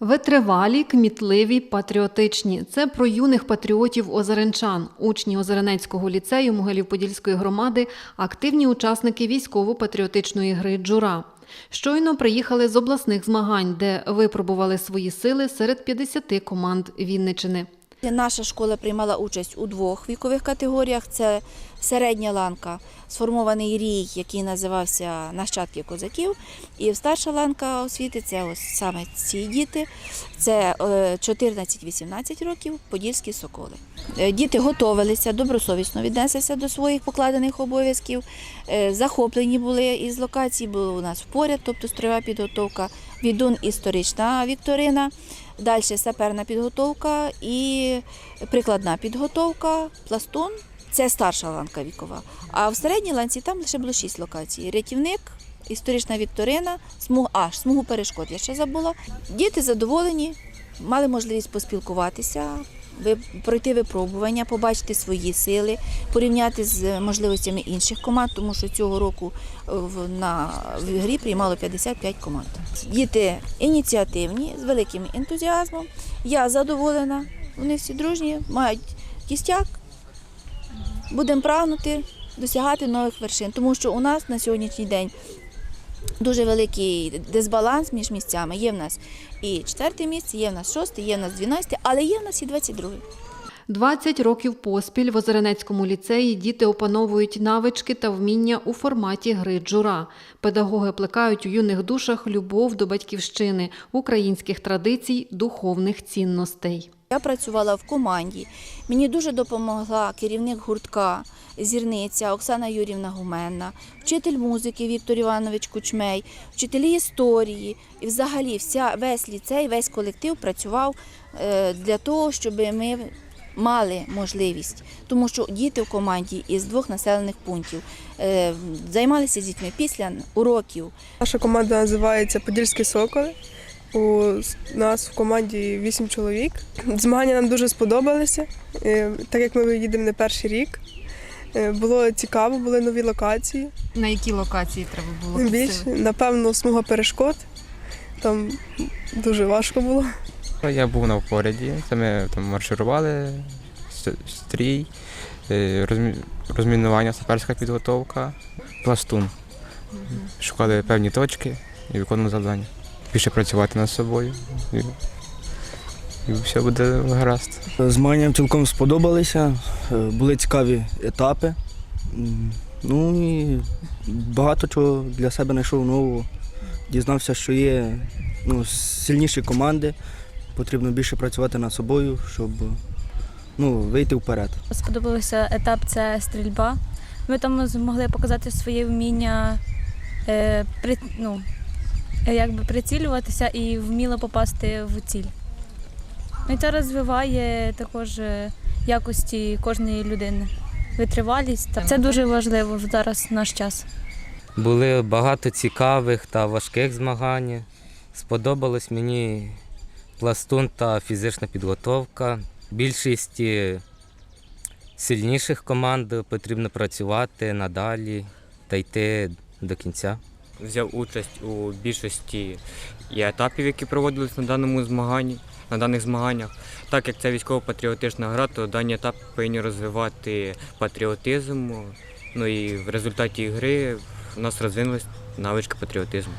Витривалі, кмітливі, патріотичні. Це про юних патріотів озеренчан, учні Озеренецького ліцею Могилів-Подільської громади, активні учасники військово-патріотичної гри Джура. Щойно приїхали з обласних змагань, де випробували свої сили серед 50 команд Вінничини. Наша школа приймала участь у двох вікових категоріях. Це середня ланка, сформований рій, який називався Нащадки козаків. І старша ланка освіти це ось саме ці діти. Це е, 14-18 років, подільські соколи. Е, Діти готувалися, добросовісно віднеслися до своїх покладених обов'язків. Е, Захоплені були із локацій, бо у нас впоряд, тобто строєва підготовка, відун історична вікторина. Далі саперна підготовка і прикладна підготовка, пластун це старша ланка вікова. А в середній ланці там лише було шість локацій: рятівник, історична вікторина, смуг, а, смугу перешкод. Я ще забула. Діти задоволені, мали можливість поспілкуватися, пройти випробування, побачити свої сили, порівняти з можливостями інших команд, тому що цього року е, на, в грі приймало 55 команд. Діти ініціативні, з великим ентузіазмом. Я задоволена. Вони всі дружні, мають кістяк. Будемо прагнути досягати нових вершин, тому що у нас на сьогоднішній день дуже великий дисбаланс між місцями. Є в нас і четверте місце, є в нас шосте, є в нас дванадцяте, але є в нас і двадцять друге. 20 років поспіль в Озеренецькому ліцеї діти опановують навички та вміння у форматі гри джура. Педагоги плекають у юних душах любов до батьківщини, українських традицій, духовних цінностей. Я працювала в команді. Мені дуже допомогла керівник гуртка зірниця Оксана Юрівна Гуменна, вчитель музики Віктор Іванович Кучмей, вчителі історії. І взагалі вся, весь ліцей, весь колектив працював е, для того, щоб ми мали можливість, тому що діти в команді із двох населених пунктів е, займалися з дітьми після уроків, Наша команда називається Подільські Соколи. У нас в команді вісім чоловік. Змагання нам дуже сподобалися, е, так як ми їдемо не перший рік. Е, Було цікаво, були нові локації. На які локації треба було Більше, напевно, смуга перешкод. Там дуже важко було. Я був на впоряді, це ми там марширували, стрій, е, розмі- розмінування, саперська підготовка, пластун. Шукали певні точки і виконували завдання. Більше працювати над собою. І, і все буде гаразд. Змагання цілком сподобалися, е, були цікаві етапи. Ну і багато чого для себе знайшов нового. Дізнався, що є ну, сильніші команди, потрібно більше працювати над собою, щоб ну, вийти вперед. Сподобався етап це стрільба. Ми там змогли показати своє вміння е, при, ну, якби прицілюватися і вміло попасти в ціль. Ну, і це розвиває також е, якості кожної людини. Витривалість. Та Це дуже важливо в зараз в наш час. Були багато цікавих та важких змагань. Сподобалось мені пластун та фізична підготовка. Більшість е, сильніших команд потрібно працювати надалі та йти до кінця. Взяв участь у більшості і етапів, які проводились на даному змаганні, на даних змаганнях. Так як це військово-патріотична гра, то дані етапи повинні розвивати патріотизм. Ну і в результаті гри в нас розвинулись навички патріотизму.